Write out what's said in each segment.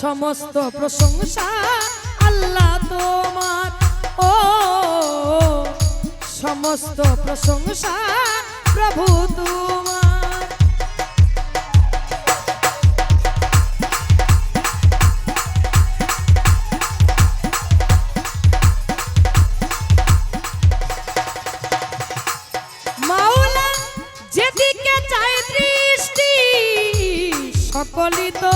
সমস্ত প্রশংসা আল্লাহ তোমার। ও সমস্ত প্রশংসা প্রভু তোমার। সকলই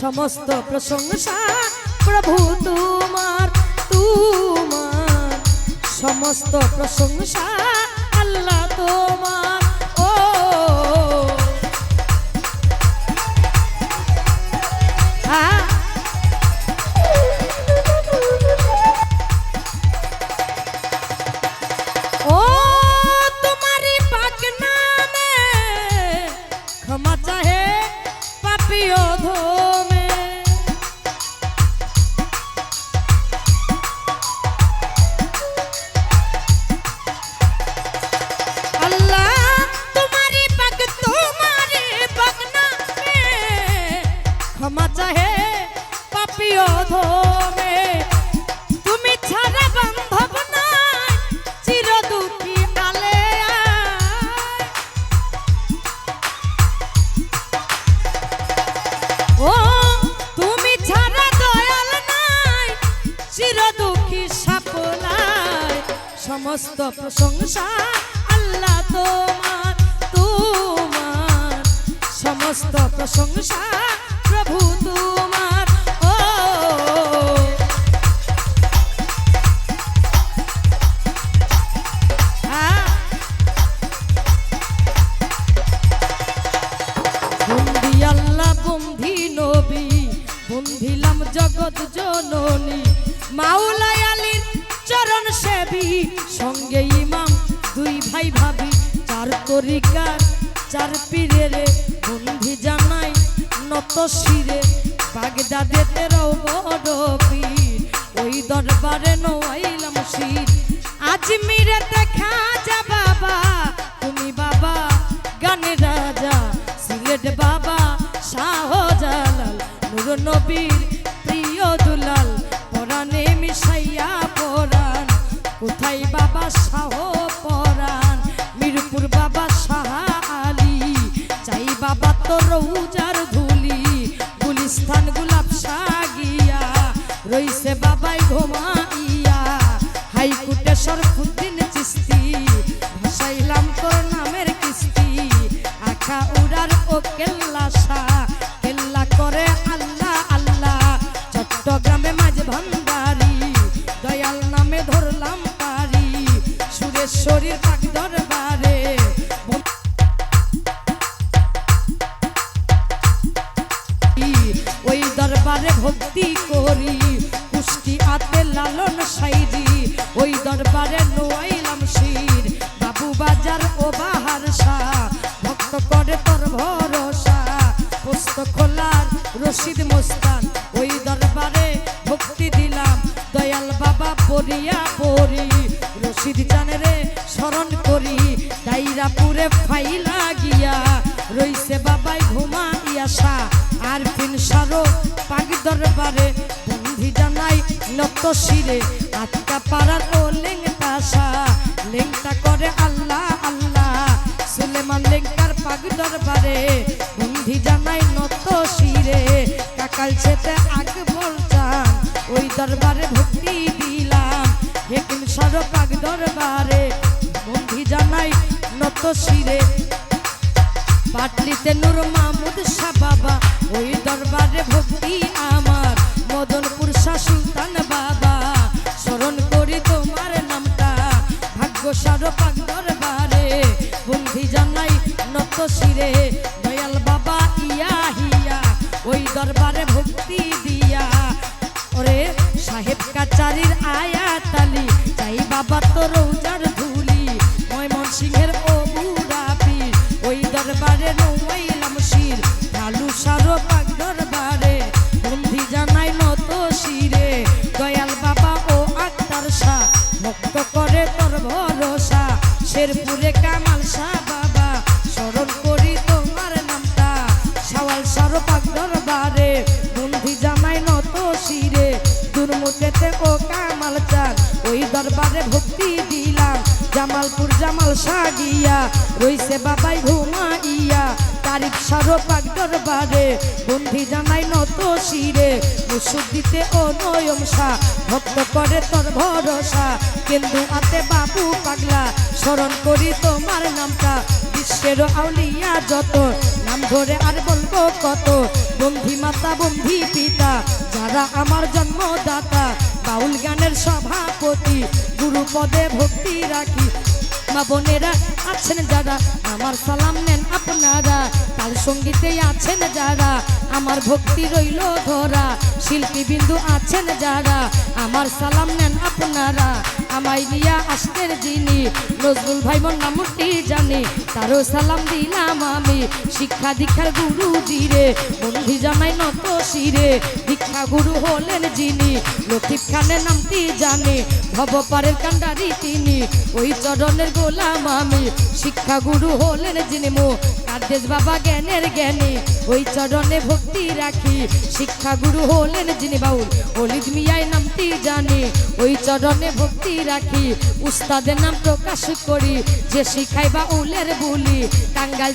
সমস্ত প্রশংসা। প্রভু তোমার তোমার সমস্ত প্রশংসা। আল্লাহ তোমার তুমি ছাড়া চির দুঃখী ও, তুমি ছাড়া চির দুঃখী সমস্ত প্রশংসা আল্লাহ তোমার তোমার। সমস্ত প্রশংসা বন্ধিলাম জগৎ জননী। মাওলাই আলীর চরণ সেবী, সঙ্গে ইমাম, দুই ভাই ভাবি, চার তরিকার, চার পীরের বন্ধি জানাই, নত শিরে বাগদাদে তেরাও বড় পীর। ওই দরবারে নোয়াইলাম শির। আজমিরে দেখা নবীর প্রিয় দুলাল, পরাণে মিশাইয়া পরাণ। কোথায় বাবা শাহ পরাণ? মিরপুর বাবা শাহ আলী। চাই বাবা তো রৌজার ধুলি, গুলিস্তান গুলাব সাগিয়া। রইছে বাবাই ঘুমাইয়া হাইকোর্টে সরফুদ্দিন চিস্তি ভাসাইলাম তোর নামের কিস্তি, আখা উড়ার ও কেল্লা দয়াল নামে ধরলাম পারি, সুরেশ্বরীর পাক দরবারে। ওই দরবারে ভক্তি করি, কুষ্টি আতে লালন সাই পড়িয়া পড়ি রশিদ জানে স্মরণ করি। দাইরাপুরে ফাইলা গিয়া রইছে বাবাই ঘুমাইয়া সা আর ফিন সারো পাগ দরবারে বন্ধি জানাই নত শিরে। আটকা পাড়ার ও লেংটা সা লেংটা করে আল্লাহ আল্লাহ। সুলেমান লেংকার পাগ দরবারে বন্ধি জানাই নত শিরে। কাকাল ছেতে আগ বলতাম ওই দরবারে ভক্তি সারো পাগ দরবারে, বন্ধি জানাই নত শিরে। পাটলিতে নূর মাহমুদ শাহ বাবা, ওই দরবারে ভক্তি আমার। মদনপুর শাহ সুলতান বাবা, স্মরণ করি তোমার নামটা। ভাগ্য সারো পাক দরবারে, বন্ধি জানাই নত শিরে। দয়াল বাবা, ইয়া হিয়া, ওই দরবারে ভক্তি দিয়া। ওরে সাহেব কাচারির আয়াতালি চাই বাবা তো রৌজার ধুলি ময়মন সিংহের ও বুড়াপি ওই দরবারে নৌমাইলাম শির, লালু সারো পাক দরবারে। বন্ধি জানাই নত শিরে, দয়াল বাবা ও আক্তার শাহ, মুক্ত করে তোর ভরসা, শেরপুরে কামাল শাহ দরবারে ভক্তি দিলাম। জামালপুর জামাল সাগিয়া রইছে বাবাই ঘুমাইয়া। তারিখ সারো পাক দরবারে বন্ধি জানাই নত শিরে। মুসুদ দিতে ও নয়ম শাহ ভক্ত করে তোর ভরসা। কেন্দু আতে বাবু পাগলা, স্মরণ করি তোমার নামটা। বিশ্বের আউলিয়া যত, নাম ধরে আর বলব কত। বন্ধি মাতা, বন্ধি পিতা, যারা আমার জন্মদাতা বাউল গানের সভাপতি গুরু পদে ভক্তি রাখি। মা বোনেরা আছেন যারা, আমার সালাম নেন আপনারা। তাল সঙ্গীতে আছেন যারা, আমার ভক্তি রইল ধরা। শিল্পী বিন্দু আছেন যারা, আমার সালাম নেন আপনারা। আমায় নিয়া আসতের যিনি, নজরুল ভাই মোর নামটি জানি। তারও সালাম দিলাম আমি, শিক্ষা দীক্ষার গুরু দিরে বন্ধি জানাই নত শিরে, দীক্ষা গুরু হলেন যিনি। লতিফ খানের নামটি জানি ভব ভবপারের কান্ডারি তিনি। ওই চরণের গোলাম আমি শিক্ষা গুরু হলেন যিনি মো কাদেশ বাবা জ্ঞানের জ্ঞানী। ওই চরণে ভক্তি রাখি। শিক্ষা গুরু হলেন যিনি বাউল। অলিদ মিয়ায় নামটি জানি। ওই চরণে ভক্তি রাখি। উস্তাদের নাম প্রকাশ করি। যে শিখাই বাউলের বলি। টাঙ্গাল